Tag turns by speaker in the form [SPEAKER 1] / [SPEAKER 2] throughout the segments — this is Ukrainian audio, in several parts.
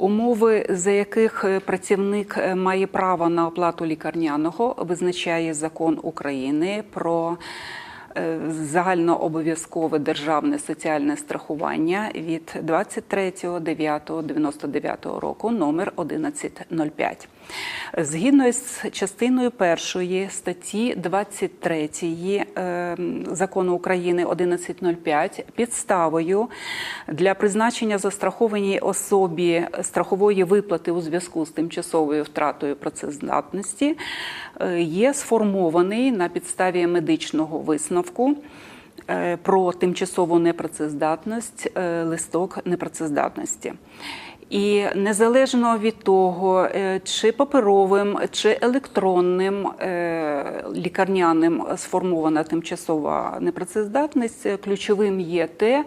[SPEAKER 1] Умови, за яких е, працівник е, має право на оплату лікарняного, визначає закон України про загальнообов'язкове державне соціальне страхування від 23.09.99 року номер 1105. Згідно з частиною першої статті 23 е, закону України 1105 підставою для призначення застрахованій особі страхової виплати у зв'язку з тимчасовою втратою працездатності е, є сформований на підставі медичного висновку е, про тимчасову непрацездатність е, листок непрацездатності. І незалежно від того, е, чи паперовим, чи електронним лікарняним сформована тимчасова непрацездатність, ключовим є те,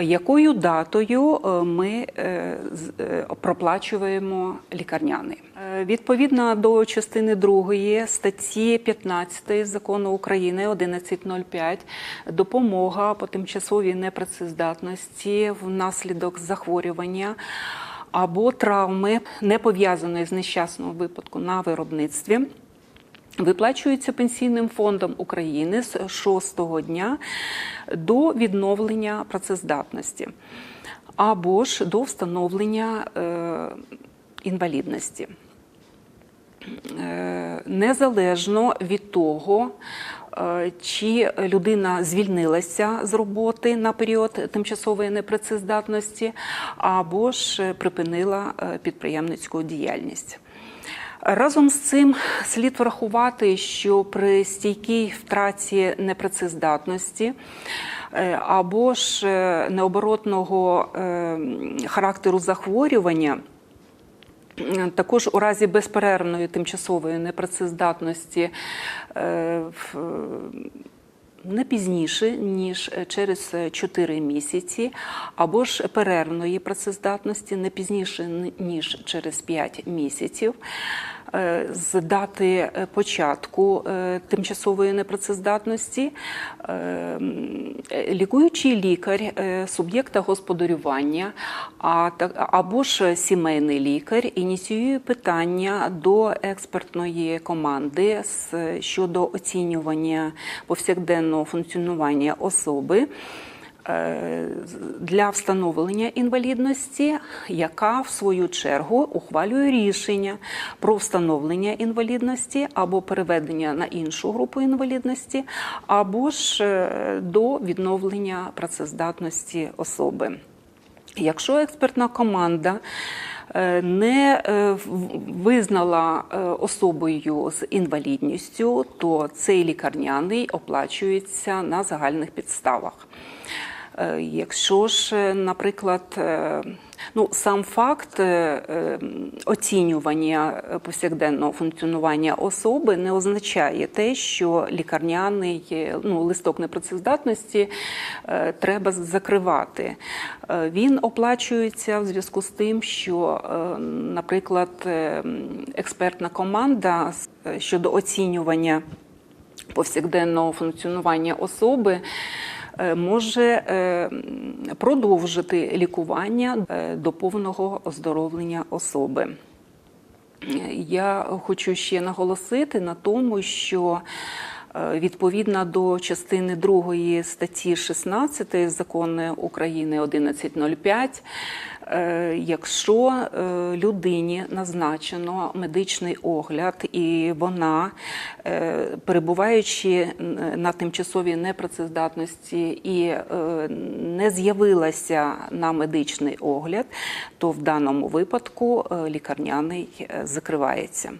[SPEAKER 1] якою датою ми проплачуємо лікарняний. Е, Відповідно до частини 2 статті 15 закону України 1105 допомога по тимчасовій непрацездатності внаслідок захворювання або травми, не пов'язаної з нещасним випадку на виробництві. Виплачується пенсійним фондом України з шостого дня до відновлення працездатності або ж до встановлення е, інвалідності. Е, Незалежно від того, е, чи людина звільнилася з роботи на період тимчасової непрацездатності, або ж припинила е, підприємницьку діяльність. Разом з цим слід врахувати, що при стійкій втраті непрацездатності або ж необоротного характеру захворювання. Також у разі безперервної тимчасової непрацездатності е, не пізніше, ніж через 4 місяці, або ж перервної працездатності не пізніше, ніж через 5 місяців. Е, З дати е, початку е, тимчасової непрацездатності. Лікуючий лікар суб'єкта господарювання або ж сімейний лікар ініціює питання до експертної команди щодо оцінювання повсякденного функціонування особи для встановлення інвалідності, яка в свою чергу ухвалює рішення про встановлення інвалідності або переведення на іншу групу інвалідності, або ж е, до відновлення працездатності особи. Якщо експертна команда е, не е, визнала е, особою з інвалідністю, то цей лікарняний оплачується на загальних підставах. Е, Якщо ж, е, наприклад, е, ну, сам факт оцінювання повсякденного функціонування особи не означає те, що лікарняний ну, листок непрацездатності треба закривати. Він оплачується в зв'язку з тим, що, наприклад, експертна команда щодо оцінювання повсякденного функціонування особи може е, продовжити лікування е, до повного оздоровлення особи. Я хочу ще наголосити на тому, що е, відповідно до частини 2 статті 16 закону України 1105, е, якщо е, людині назначено медичний огляд, і вона, е, перебуваючи на тимчасовій непрацездатності і е, не з'явилася на медичний огляд, то в даному випадку е, лікарняний е, закривається.